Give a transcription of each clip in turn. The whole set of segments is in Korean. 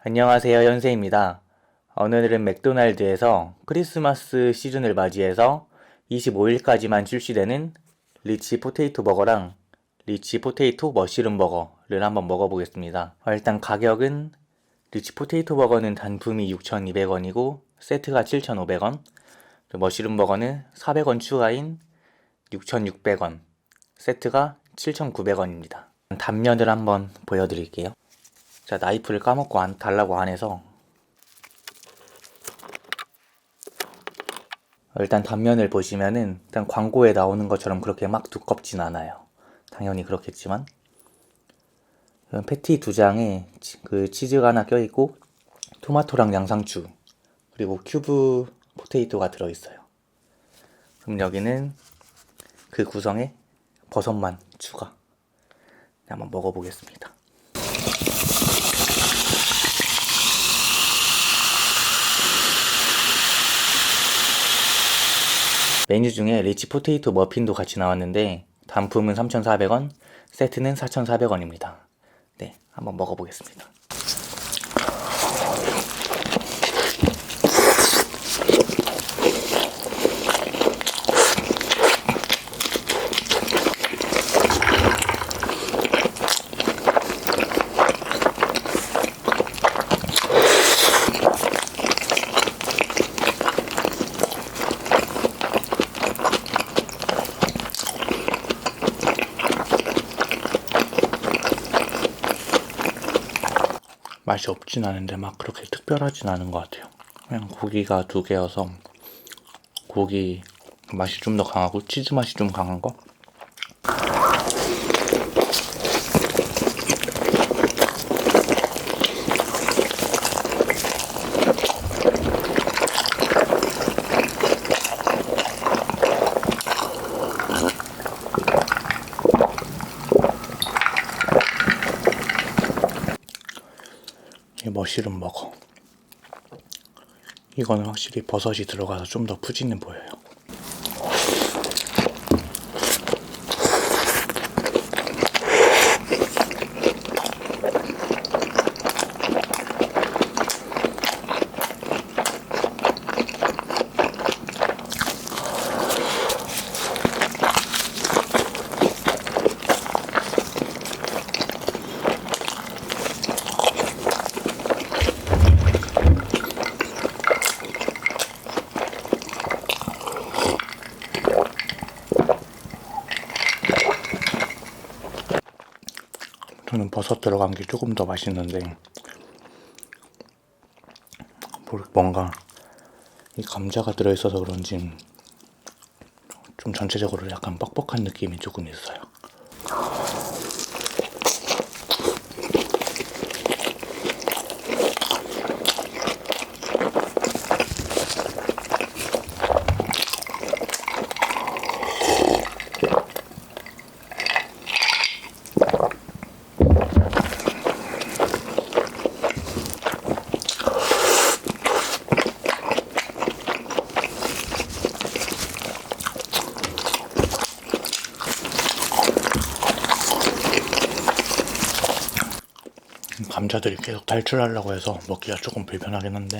안녕하세요. 연세입니다. 오늘은 맥도날드에서 크리스마스 시즌을 맞이해서 25일까지만 출시되는 리치 포테이토 버거랑 리치 포테이토 머시룸 버거를 한번 먹어보겠습니다. 어, 일단 가격은 리치 포테이토 버거는 단품이 6,200원이고 세트가 7,500원, 머시룸 버거는 400원 추가인 6,600원, 세트가 7,900원입니다. 단면을 한번 보여드릴게요. 자, 나이프를 까먹고 안 달라고 안 해서 일단 단면을 보시면은 일단 광고에 나오는 것처럼 그렇게 막 두껍진 않아요. 당연히 그렇겠지만 패티 두 장에 치- 그 치즈가 하나 껴있고 토마토랑 양상추 그리고 큐브 포테이토가 들어있어요. 그럼 여기는 그 구성에 버섯만 추가. 네, 한번 먹어보겠습니다. 메뉴 중에 리치 포테이토 머핀도 같이 나왔는데 단품은 3,400원, 세트는 4,400원입니다. 네, 한번 먹어보겠습니다. 맛이 없진 않은데 막 그렇게 특별하진 않은 것 같아요. 그냥 고기가 두 개여서 고기 맛이 좀 더 강하고 치즈 맛이 좀 강한 거. 이 머시룸 버거. 이거는 확실히 버섯이 들어가서 좀 더 푸짐해 보여요. 저는 버섯 들어간 게 조금 더 맛있는데 뭘- 뭔가 이 감자가 들어있어서 그런지 좀 전체적으로 약간 뻑뻑한 느낌이 조금 있어요. 감자들이 계속 탈출하려고 해서 먹기가 조금 불편하긴 한데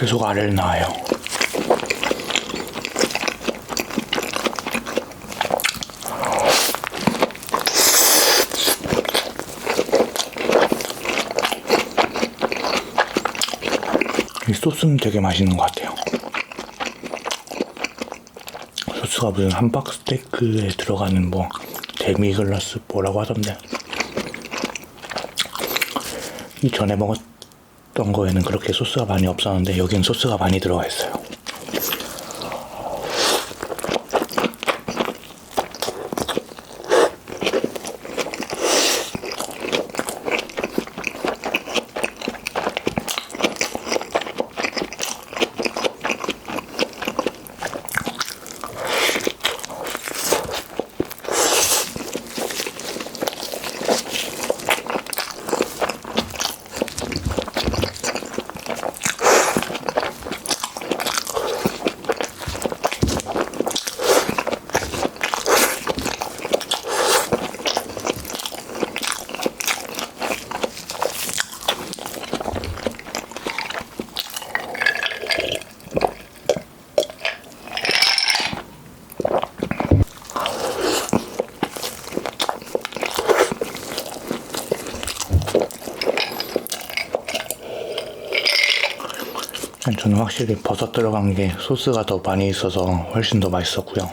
계속 아래를 나와요. 이 소스는 되게 맛있는 것 같아요. 소스가 무슨 함박 스테이크에 들어가는 뭐 데미글라스 뭐라고 하던데 이 전에 먹었 던 거에는 그렇게 소스가 많이 없었는데 여기는 소스가 많이 들어가 있어요. 저는 확실히 버섯 들어간 게 소스가 더 많이 있어서 훨씬 더 맛있었고요.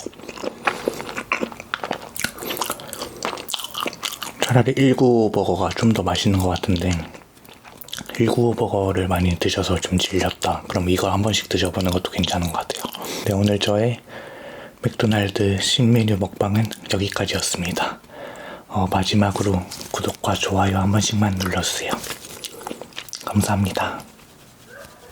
차라리 19버거가 좀 더 맛있는 것 같은데 19버거를 많이 드셔서 좀 질렸다. 그럼 이거 한 번씩 드셔보는 것도 괜찮은 것 같아요. 네, 오늘 저의 맥도날드 신메뉴 먹방은 여기까지였습니다. 어, 마지막으로 구독과 좋아요 한 번씩만 눌러주세요. 감사합니다.